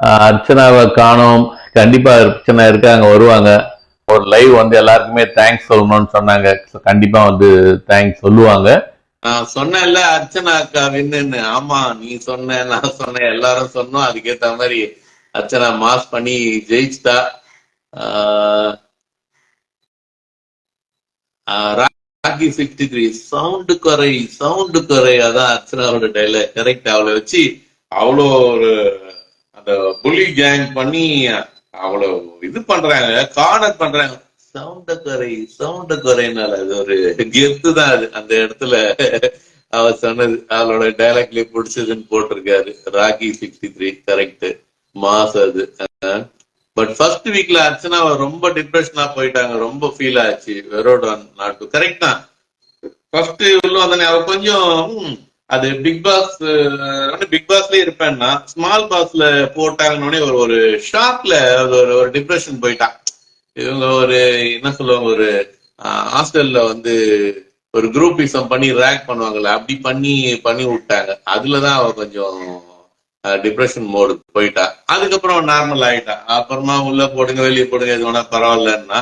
அர்ச்சனாவை காணோம். கண்டிப்பா அர்ச்சனா இருக்காங்க வருவாங்க. ஒரு லைவ் வந்து எல்லாருக்குமே தேங்க்ஸ் சொல்லணும்னு சொன்னாங்க. கண்டிப்பா வந்து தேங்க்ஸ் சொல்லுவாங்க. நான் சொன்னேன்ல அர்ச்சனா அக்கா வின்னு ஆமா நீ சொன்ன நான் சொன்னேன். எல்லாரும் சொன்னோம். அதுக்கேத்த மாதிரி அர்ச்சனா மாஸ் பண்ணி ஜெயிச்சிட்டா. ராக்கி சிக்ஸ்டி த்ரீ சவுண்டு குறை சவுண்டு குறை அதான் அர்ச்சனாவோட டைலாக் கரெக்ட் அவளை வச்சு அவ்வளோ ஒரு அந்த புலி கேங் பண்ணி அவ்வளவு இது பண்றாங்க கார்னர் பண்றாங்க. சவுண்ட குறை சவுண்ட குறைனால அது ஒரு கெத்து தான் அது. அந்த இடத்துல அவ சொன்னது அவளோட டைலாக்ல பிடிச்சதுன்னு போட்டிருக்காரு. Rakhi sixty three correct mass அது. பட் ஃபர்ஸ்ட் வீக்ல அர்ச்சனா ரொம்ப டிப்ரெஷனா போயிட்டாங்க. ரொம்ப ஃபீல் ஆச்சு. வெரோடான் நாட்டு. கரெக்ட் தான். ஃபர்ஸ்ட் உள்ள வந்தானே அவ கொஞ்சம் அது பிக் பாஸ் பிக் பாஸ்லயே இருப்பேன்னா ஸ்மால் பாஸ்ல போட்டாங்கன்னு ஒரு ஒரு ஷாக்ல ஒரு ஒரு டிப்ரெஷன் போயிட்டான். இவங்க ஒரு என்ன சொல்லுவாங்க ஒரு ஹாஸ்டல்ல வந்து ஒரு குரூப்பிசம் பண்ணி ரேக் பண்ணுவாங்கல்ல அப்படி பண்ணி பண்ணி விட்டாங்க. அதுலதான் அவ கொஞ்சம் டிப்ரெஷன் மோடு போயிட்டா. அதுக்கப்புறம் நார்மல் ஆயிட்டா அப்புறமா உள்ள போடுங்க வெளியே போடுங்க எது வேணா பரவாயில்லன்னா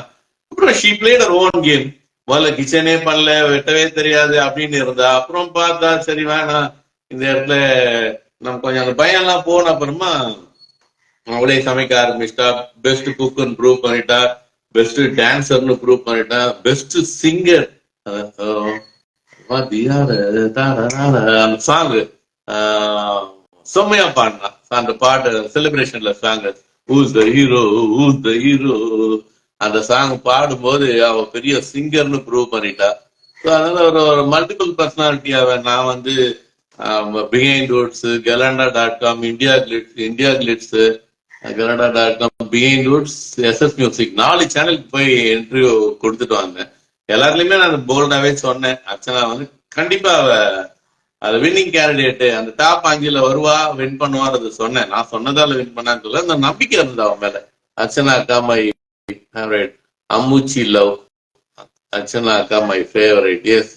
அப்புறம் ஷீ பிளேட் ஓன் கேம் முதல்ல கிச்சனே பண்ணல வெட்டவே தெரியாது அப்படின்னு இருந்தா அப்புறம் பார்த்தா சரி வேணாம். இந்த இடத்துல நம்ம கொஞ்சம் அந்த பயம் எல்லாம் போன அப்புறமா அவளே சமைக்க ஆரம்பிச்சிட்டா. பெஸ்ட் குக்குன்னு ப்ரூவ் பண்ணிட்டா. பெஸ்ட் டான்சர்னு ப்ரூவ் பண்ணிட்டா. பெஸ்ட் சிங்கர் அந்த சாங் செம்மையா பாடினா. அந்த பாட்டு செலிப்ரேஷன்ல song who's the hero who's the hero அந்த சாங் பாடும்போது அவ பெரிய சிங்கர்னு ப்ரூவ் பண்ணிட்டா. அதனால ஒரு ஒரு மல்டிபிள் பர்சனாலிட்டியாவ நான் வந்து behind roots Galatta dot com IndiaGlitz IndiaGlitz Galatta dot com behind roots SS music நாலு சேனலுக்கு போய் இன்டர்வியூ கொடுத்துட்டு வந்தேன். எல்லாருலயுமே நான் போல்டாவே சொன்னேன். அர்ச்சனா வந்து கண்டிப்பா அவ அது வின்னிங் கேண்டிடேட் அந்த டாப் அஞ்சுல வருவா வின் பண்ணுவான்றது சொன்னேன். நான் சொன்னதால வின் பண்ணான்னு சொல்ல அந்த நம்பிக்கை இருந்தது அவன் மேல. அர்ச்சனா அக்கா மை ஃபேவரட் அம்முச்சி லவ் அர்ச்சனா அக்கா மை ஃபேவரட் எஸ்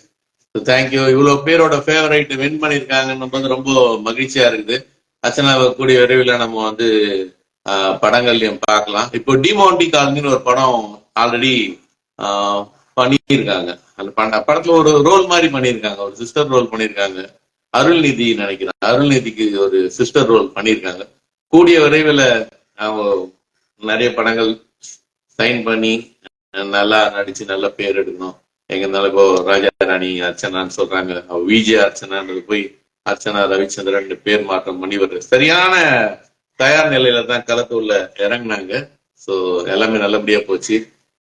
தேங்க்யூ இவ்வளவு பேரோட ஃபேவரைட் வின் பண்ணிருக்காங்கன்னு போது ரொம்ப மகிழ்ச்சியா இருக்குது. அர்ச்சனாவை கூடிய விரைவில் நம்ம வந்து ஆஹ், பார்க்கலாம். இப்போ டிமோண்டி காலனின்னு ஒரு படம் ஆல்ரெடி பண்ணியிருக்காங்க. அந்த பட- படத்துல ஒரு ரோல் மாதிரி பண்ணியிருக்காங்க. ஒரு சிஸ்டர் ரோல் பண்ணியிருக்காங்க. அருள்நிதி நினைக்கிறேன். அருள்நிதிக்கு ஒரு சிஸ்டர் ரோல் பண்ணியிருக்காங்க. கூடிய விரைவில் நிறைய படங்கள் சைன் பண்ணி நல்லா நடிச்சு நல்ல பேர் எடுக்கணும். எங்க இருந்தாலும் இப்போ ராஜா ராணி அர்ச்சனான்னு சொல்றாங்க. விஜய் அர்ச்சனான்றது போய் அர்ச்சனா ரவிச்சந்திரன் பேர் மாற்றம் பண்ணி வருது சரியான தயார் நிலையில தான் களத்துள்ள இறங்குனாங்க. ஸோ எல்லாமே நல்லபடியா போச்சு.